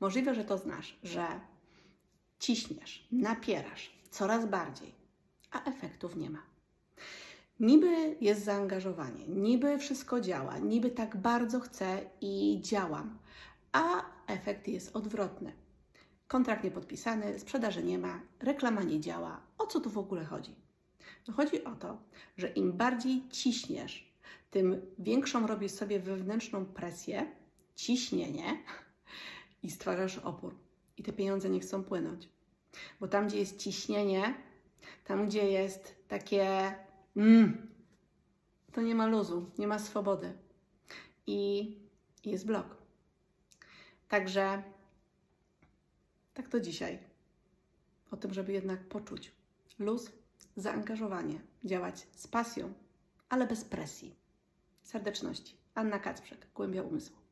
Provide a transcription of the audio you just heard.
Możliwe, że to znasz, że ciśniesz, napierasz coraz bardziej, a efektów nie ma. Niby jest zaangażowanie, niby wszystko działa, niby tak bardzo chcę i działam, a efekt jest odwrotny. Kontrakt nie podpisany, sprzedaży nie ma, reklama nie działa. O co tu w ogóle chodzi? No chodzi o to, że im bardziej ciśniesz, tym większą robisz sobie wewnętrzną presję, ciśnienie i stwarzasz opór. I te pieniądze nie chcą płynąć. Bo tam, gdzie jest ciśnienie, tam, gdzie jest takie mm, to nie ma luzu, nie ma swobody i jest blok. Także tak to dzisiaj. O tym, żeby jednak poczuć luz, zaangażowanie, działać z pasją, ale bez presji. Serdeczności. Anna Kacprzek, Głębia Umysłu.